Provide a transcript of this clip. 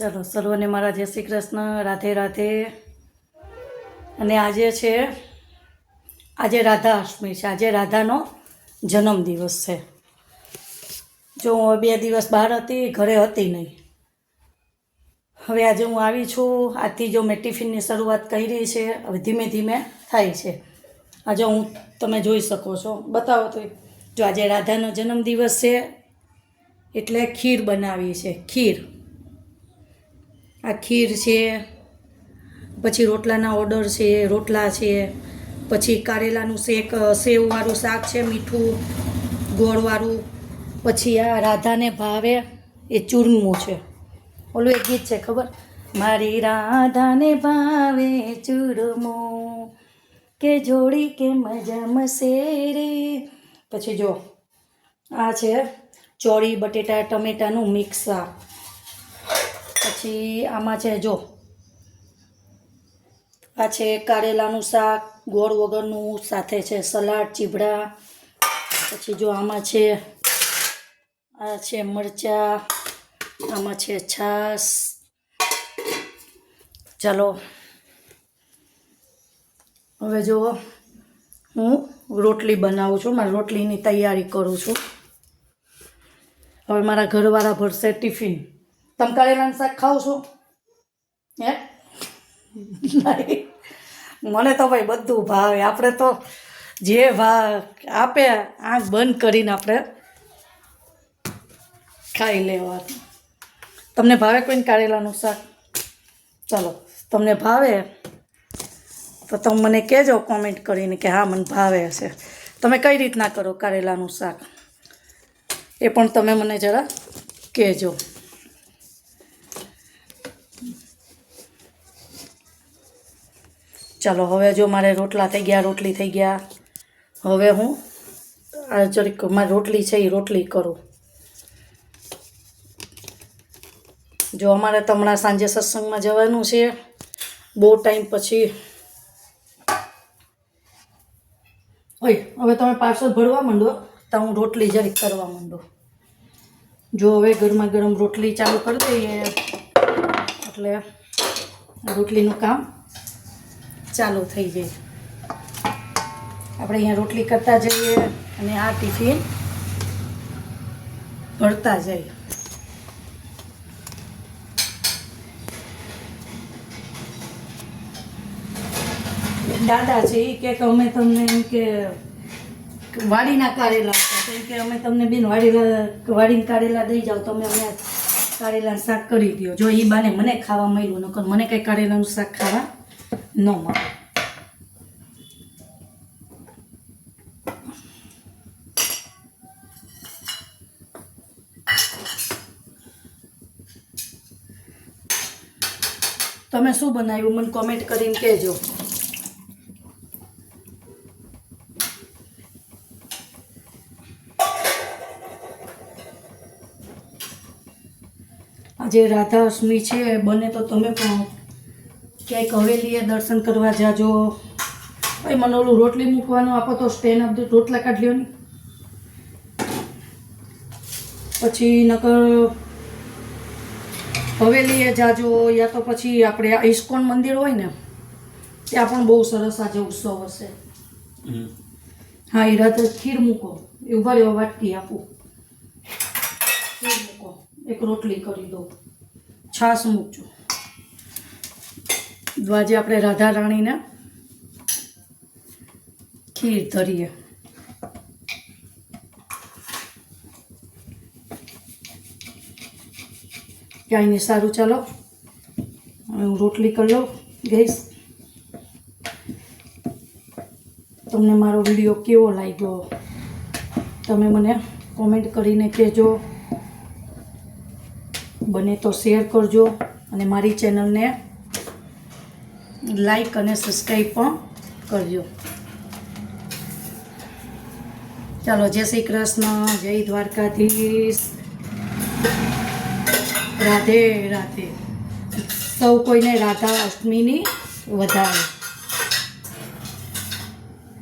ચાલો, સર્વને મારા જય શ્રી કૃષ્ણ, રાધે રાધે. અને આજે છે, આજે રાધા અષ્ટમી છે. આજે રાધાનો જન્મદિવસ છે. જો હું બે દિવસ બહાર હતી, ઘરે હતી નહીં. હવે આજે હું આવી છું. આજથી જો મેં ટિફિનની શરૂઆત કરી છે, હવે ધીમે ધીમે થાય છે. આજે હું તમે જોઈ શકો છો. બતાવો તો, જો આજે રાધાનો જન્મદિવસ છે, એટલે ખીર બનાવી છે ખીર. આ ખીર છે, પછી રોટલાના ઓર્ડર છે, રોટલા છે, પછી કારેલાનું શેક સેવવાળું શાક છે, મીઠું, ગોળવાળું, પછી આ રાધાને ભાવે એ ચૂરમું છે. ઓલું એક ગીત છે, ખબર? મારી રાધાને ભાવે ચૂરમું, કે જોડી કે મજા રે પછી જો, આ છે ચોળી, બટેટા, ટમેટાનું મિક્સ શાક પછી આમાં છે, જો. આ છે કારેલાનું શાક, ગોળ વગરનું સાથે છે સલાડ ચીબડા પછી જો આમાં છે, આ છે મરચાં, આમાં છે છાસ ચાલો. હવે જો હું રોટલી બનાવું છું, મારી રોટલીની તૈયારી કરું છું. હવે મારા ઘરવાળા ભરશે ટિફિન. તમે કારેલાનું શાક ખાવ છો? હે? મને તો ભાઈ બધું ભાવે. આપણે તો જે ભાવ આપે, આંખ બંધ કરીને આપણે ખાઈ લેવાનું. તમને ભાવે કોઈને કારેલાનું શાક? ચાલો, તમને ભાવે? તો તમે મને કહેજો કોમેન્ટ કરીને કે હા, મને ભાવે હશે. તમે કઈ રીતના કરો કારેલાનું શાક? એ પણ તમે મને જરા કહેજો. ચાલો, હવે જો મારે રોટલા થઈ ગયા, રોટલી થઈ ગયા, હવે હું આ જરીક મારી રોટલી છે એ રોટલી કરું. જો અમારે તો સાંજે સત્સંગમાં જવાનું છે, બહુ ટાઈમ પછી. ઓય, હવે તમે પાર્સલ ભરવા માંડો, તો હું રોટલી જરીક કરવા માંડો. જો હવે ગરમા ગરમ રોટલી ચાલુ કરી દઈએ. એટલે રોટલીનું કામ ચાલુ થઈ જાય આપણે અહીંયા રોટલી કરતા જઈએ અને આ ટિફિન ભરતા જઈએ. દાદા છે એ કે અમે તમને એમ કે વાડીના કારેલા હતા. કે અમે તમને બેન વાડીલા વાડીને કારેલા દઈ જાઓ તમે અમે કારેલાનું શાક કરી દો જો એ બાને મને ખાવા મળ્યું નકર મને કંઈ કારેલાનું શાક ખાવા ન તમે શું બનાવ્યું? મને કોમેન્ટ કરીને કહેજો. આજે રાધા અષ્ટમી છે, બને તો તમે પણ ક્યાંક હવેલીએ દર્શન કરવા જાજો. ભાઈ મને ઓલું રોટલી મૂકવાનું આપો તો સ્ટેન આપજો રોટલા કાઢ લ્યો ને. પછી નકર હવેલીએ જાજો યા તો પછી આપણે ઇસ્કોન મંદિર હોય ને ત્યાં પણ બહુ સરસ આજે ઉત્સવ હશે. હા એ રાતે ખીર મૂકો. એ ઊભા રહેવા વાટકી આપું. ખીર મૂકો. એક રોટલી કરી દો. છાશ મૂકજો. તો આજે આપણે રાધા રાણીને ખીર ધરીએ ક્યાંય નહીં, સારું, ચાલો. હવે હું રોટલી કરી લઉં, ગઈશ. તમને મારો વીડિયો કેવો લાગ્યો? તમે મને કોમેન્ટ કરીને કહેજો. બને તો શેર કરજો અને મારી ચેનલને લાઈક અને સબસ્ક્રાઈબ પણ કરજો. ચાલો, જય શ્રી કૃષ્ણ, જય દ્વારકાધીશ. રાધે રાધે. સૌ કોઈને રાધા અષ્ટમીની વધારે.